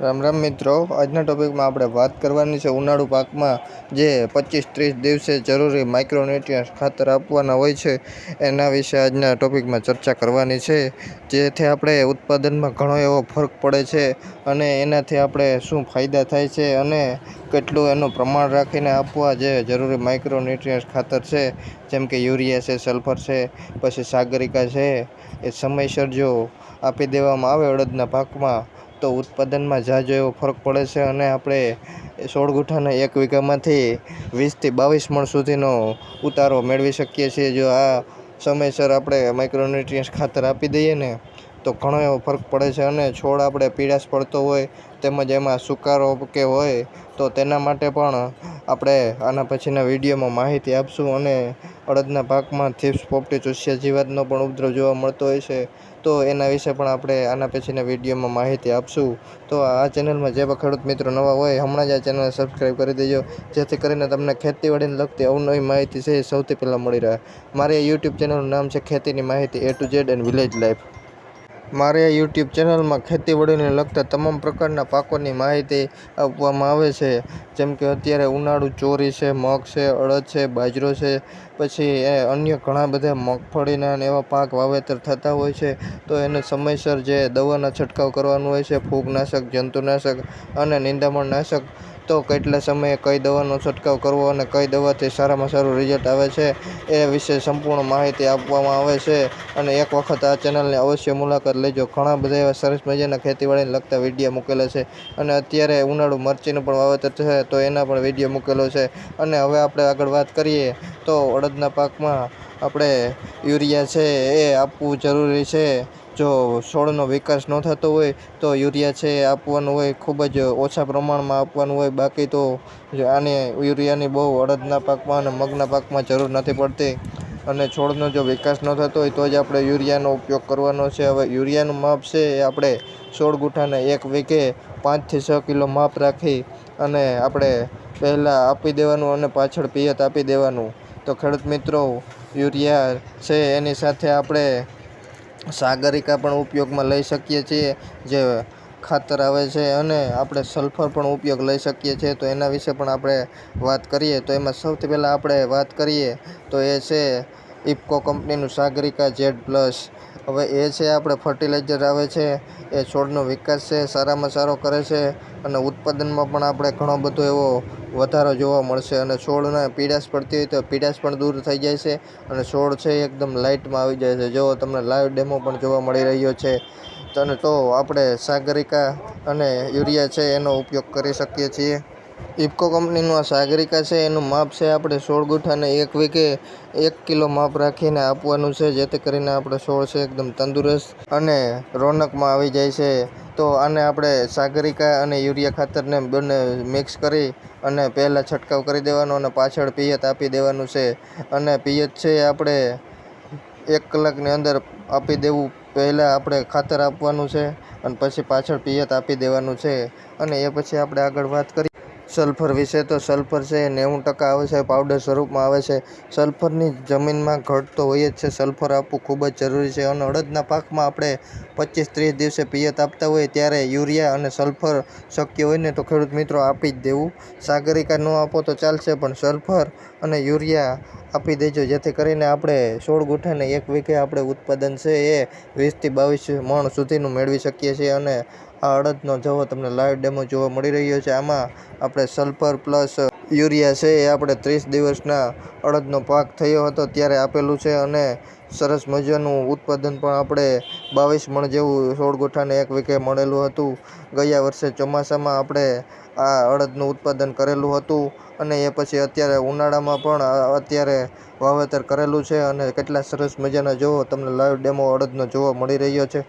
રામ રામ મિત્રો. આજના ટોપિકમાં આપણે વાત કરવાની છે ઉનાળુ પાકમાં જે પચીસ ત્રીસ દિવસે જરૂરી માઇક્રોન્યુટ્રિયન્ટ ખાતર આપવાના હોય છે. એના વિશે આજના ટોપિકમાં ચર્ચા કરવાની છે. જેથી આપણે ઉત્પાદનમાં ઘણો એવો ફરક પડે છે અને એનાથી આપણે શું ફાયદા થાય છે અને કેટલું એનું પ્રમાણ રાખીને આપવા જે જરૂરી માઇક્રોન્યુટ્રિયન્ટ ખાતર છે, જેમ કે યુરિયા છે, સલ્ફર છે, પછી સાગરિકા છે, એ સમયસર જો આપી દેવામાં આવે અડદના પાકમાં તો ઉત્પાદનમાં જાજો એવો ફરક પડે છે અને આપણે સોળ ગુંઠાના એક વીઘામાંથી વીસથી બાવીસ મણ સુધીનો ઉતારો મેળવી શકીએ છીએ. જો આ સમયસર આપણે માઇક્રોન્યુટ્રિયન્ટ્સ ખાતર આપી દઈએ ને, તો ઘણો એવો ફરક પડે છે અને છોડ આપણે પીળાશ પડતો હોય, તેમજ એમાં સુકારો કે હોય, તો તેના માટે પણ આપણે આના પછીના વિડીયોમાં માહિતી આપશું અને અડદના પાકમાં થીપ્સ પોપટી ચૂસ્યા જીવાતનો પણ ઉપદ્રવ જોવા મળતો હોય છે. તો એના વિશે પણ આપણે આના પછીના વિડીયોમાં માહિતી આપશું. તો આ ચેનલમાં જે પણ ખેડૂત મિત્રો નવા હોય, હમણાં જ આ ચેનલને સબસ્ક્રાઈબ કરી દેજો. જેથી કરીને તમને ખેતીવાડીને લગતી અવનવી માહિતી છે એ સૌથી પહેલાં મળી રહે. મારી યુટ્યુબ ચેનલનું નામ છે ખેતીની માહિતી A to Z and village life મારે યુટ્યુબ ચેનલમાં ખેતીવાડીને લગતા તમામ પ્રકારના પાકોની માહિતી આપવામાં આવે છે. જેમ કે અત્યારે ઉનાળુ ચોરી છે, મગ છે, અડદ છે, બાજરો છે, પછી એ અન્ય ઘણા બધા મગફળીના અને એવા પાક વાવેતર થતા હોય છે. તો એને સમયસર જે દવાના છંટકાવ કરવાનું હોય છે, ફૂગનાશક, જંતુનાશક અને નિંદામણનાશક તો કેટલા સમયે કઈ દવાનો છંટકાવ કરવો અને કઈ દવાથી સારામાં સારું રિઝલ્ટ આવે છે એ વિશે સંપૂર્ણ માહિતી આપવામાં આવે છે. અને એક વખત આ ચેનલની અવશ્ય મુલાકાત લેજો. ઘણા બધા એવા સરસ મજાના ખેતીવાડીને લગતા વીડિયો મૂકેલા છે. અને અત્યારે ઉનાળુ મરચીનું પણ વાવેતર છે, તો એના પણ વીડિયો મૂકેલો છે. અને હવે આપણે આગળ વાત કરીએ, તો અડદના પાકમાં આપણે યુરિયા છે એ આપવું જરૂરી છે. જો છોડનો વિકાસ ન થતો હોય તો યુરિયા છે એ આપવાનું હોય, ખૂબ જ ઓછા પ્રમાણમાં આપવાનું હોય. બાકી તો આને યુરિયાની બહુ અડદના પાકમાં અને મગના પાકમાં જરૂર નથી પડતી. અને છોડનો જો વિકાસ ન થતો હોય તો જ આપણે યુરિયાનો ઉપયોગ કરવાનો છે. હવે યુરિયાનું માપ છે એ આપણે સોળ ગુઠાને એક વીઘે પાંચથી છ કિલો માપ રાખી અને આપણે પહેલાં આપી દેવાનું અને પાછળ પિયત આપી દેવાનું. તો ખેડૂત મિત્રો, યુરિયા છે એની સાથે આપણે સાગરિકા પણ ઉપયોગમાં લઈ શકીએ છીએ, જે ખાતર આવે છે અને આપણે સલ્ફર પણ ઉપયોગ લઈ શકીએ છીએ. તો એના વિશે પણ આપણે વાત કરીએ, તો એમાં સૌથી પહેલાં આપણે વાત કરીએ તો એ છે ઇફકો કંપનીનું સાગરિકા જેડ પ્લસ. હવે એ છે આપણે ફર્ટિલાઇઝર આવે છે, એ છોડનો વિકાસ છે, સારામાં સારો કરે છે અને ઉત્પાદનમાં પણ આપણે ઘણો બધો એવો વધારો જોવા મળશે અને છોડને પીડાશ પડતી હોય તો પીડાશ પણ દૂર થઈ જાય છે અને છોડ છે એકદમ લાઇટમાં આવી જાય છે. જો તમને લાઈવ ડેમો પણ જોવા મળી રહ્યો છે અને તો આપણે સાગરિકા અને યુરિયા છે એનો ઉપયોગ કરી શકીએ છીએ. ઇફકો કંપનીનું આ સાગરિકા છે, એનું માપ છે આપણે સોળ ગુંઠાને એક વીઘે એક કિલો માપ રાખીને આપવાનું છે, જેથી કરીને આપણે છોડ છે એકદમ તંદુરસ્ત અને રોનકમાં આવી જાય છે. તો આને આપણે સાગરિકા અને યુરિયા ખાતરને બંને મિક્સ કરી અને પહેલાં છંટકાવ કરી દેવાનો અને પાછળ પિયત આપી દેવાનું છે. અને પિયત છે આપણે એક કલાકની અંદર આપી દેવું, પહેલાં આપણે ખાતર આપવાનું છે અને પછી પાછળ પિયત આપી દેવાનું છે. અને એ પછી આપણે આગળ વાત કરીએ સલ્ફર વિશે તો સલ્ફર છે એ નેવું ટકા આવે છે પાવડર સ્વરૂપમાં આવે છે. સલ્ફરની જમીનમાં ઘટ તો હોય જ છે, સલ્ફર આપવું ખૂબ જ જરૂરી છે. અને અડદના પાકમાં આપણે પચીસ ત્રીસ દિવસે પિયત આપતા હોય ત્યારે યુરિયા અને સલ્ફર શક્ય હોય ને તો ખેડૂત મિત્રો આપી જ દેવું. સાગરિકા ન આપો તો ચાલશે, પણ સલ્ફર અને યુરિયા આપી દેજો, જેથી કરીને આપણે સોળ ગુઠાને એક વીઘે આપણે ઉત્પાદન છે એ વીસથી બાવીસ મણ સુધીનું મેળવી શકીએ છીએ અને આ અડદનો જવો તમને લાઈવ ડેમો જોવા મળી રહ્યો છે. આમાં આપણે સલ્ફર પ્લસ યુરિયા છે. એ આપણે ત્રીસ દિવસના અડદનો પાક થયો હતો, ત્યારે આપેલું છે અને સરસ મજાનું ઉત્પાદન પણ આપણે બાવીસ મણ જેવું સોળ ગોઠાને એક વીઘે મળેલું હતું. ગયા વર્ષે ચોમાસામાં આપણે આ અડદનું ઉત્પાદન કરેલું હતું અને એ પછી અત્યારે ઉનાળામાં પણ અત્યારે વાવેતર કરેલું છે અને કેટલા સરસ મજાના જોવો તમને લાઈવ ડેમો અડદનો જોવા મળી રહ્યો છે.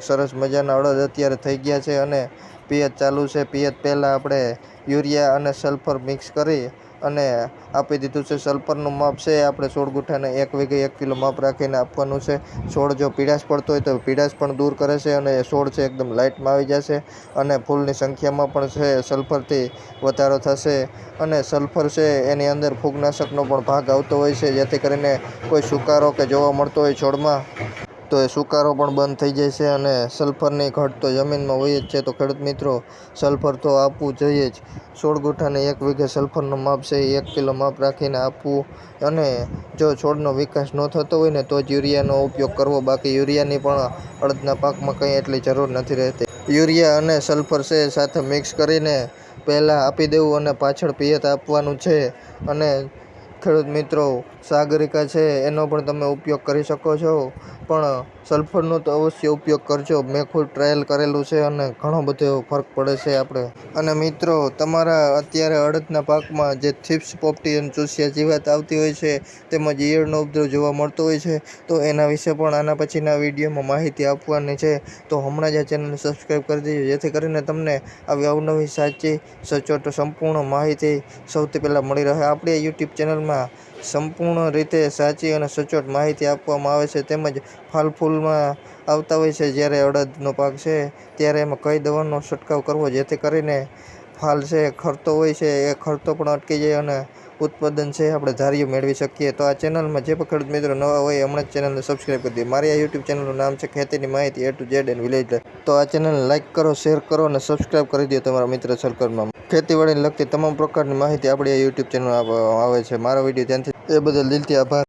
સરસ મજાના અડદ અત્યારે થઈ ગયા છે અને પિયત ચાલુ છે. પિયત પહેલાં આપણે યુરિયા અને સલ્ફર મિક્સ કરી અને આપી દીધું છે. સલ્ફરનું માપ છે આપણે સોળ ગુંઠાને એક વીઘે એક કિલો માપ રાખીને આપવાનું છે. છોડ જો પીડાશ પડતો હોય તો પીડાશ પણ દૂર કરે છે અને છોડ છે એકદમ લાઇટમાં આવી જશે અને ફૂલની સંખ્યામાં પણ છે સલ્ફરથી વધારો થશે અને સલ્ફર છે એની અંદર ફૂગનાશકનો પણ ભાગ આવતો હોય છે. જેથી કરીને કોઈ સુકારો કે જોવા મળતો હોય છોડમાં. તો એ સુકારો પણ બંધ થઈ જાય છે અને સલ્ફરની ઘટ તો જમીનમાં હોય જ છે. તો ખેડૂત મિત્રો, સલ્ફર તો આપવું જોઈએ જ. છોડ ગુઠાને એક વીઘે સલ્ફરનું માપ છે, એક કિલો માપ રાખીને આપવું. અને જો છોડનો વિકાસ ન થતો હોય ને, તો જ યુરિયાનો ઉપયોગ કરવો. બાકી યુરિયાની પણ અડદના પાકમાં કંઈ એટલી જરૂર નથી રહેતી. યુરિયા અને સલ્ફર છે સાથે મિક્સ કરીને પહેલાં આપી દેવું અને પાછળ પિયત આપવાનું છે. અને ખેડૂત મિત્રો સાગરિકા છે, એનો પણ તમે ઉપયોગ કરી શકો છો. પણ સલ્ફરનો તો અવશ્ય ઉપયોગ કરજો. મેં ખુદ ટ્રાયલ કરેલું છે અને ઘણો બધો એવો ફરક પડે છે આપણે. અને મિત્રો, તમારા અત્યારે અડદના પાકમાં જે થિપ્સ પોપટી અને ચૂસિયા જીવાત આવતી હોય છે, તેમજ ઈયળનો ઉપદ્રવ જોવા મળતો હોય છે, તો એના વિશે પણ આના પછીના વિડીયોમાં માહિતી આપવાની છે. તો હમણાં જ આ ચેનલને સબસ્ક્રાઈબ કરી દેજો, જેથી કરીને તમને આવી અવનવી સાચી, સચોટ, સંપૂર્ણ માહિતી સૌથી પહેલાં મળી રહે. આપણી યુટ્યુબ ચેનલમાં સંપૂર્ણ રીતે સાચી અને સચોટ માહિતી આપવામાં આવે છે. તેમજ ફાલ ફૂલમાં આવતા હોય છે જ્યારે અડદનો પાક છે ત્યારે એમાં કઈ દવાનો છંટકાવ કરવો જેથી કરીને ફાલ છે ખરતો હોય છે. એ ખરતો પણ અટકી જાય અને ઉત્પાદન છે આપણે ધાર્યું મેળવી શકીએ. તો આ ચેનલમાં જે પણ ખેડૂત મિત્રો નવા હોય હમણાં જ ચેનલને સબસ્ક્રાઈબ કરી દે. મારી આ યુટ્યુબ ચેનલનું નામ છે ખેતીની માહિતી A to Z and village. તો આ ચેનલને લાઇક કરો શેર કરો અને સબસ્ક્રાઈબ કરી દો તમારા મિત્ર સર્કલમાં ખેતીવાડીને લગતી તમામ પ્રકારની માહિતી આપણી આ યુટ્યુબ ચેનલ આવે છે. મારો વીડિયો ધ્યાનથી એ બદલ દિલથી આભાર.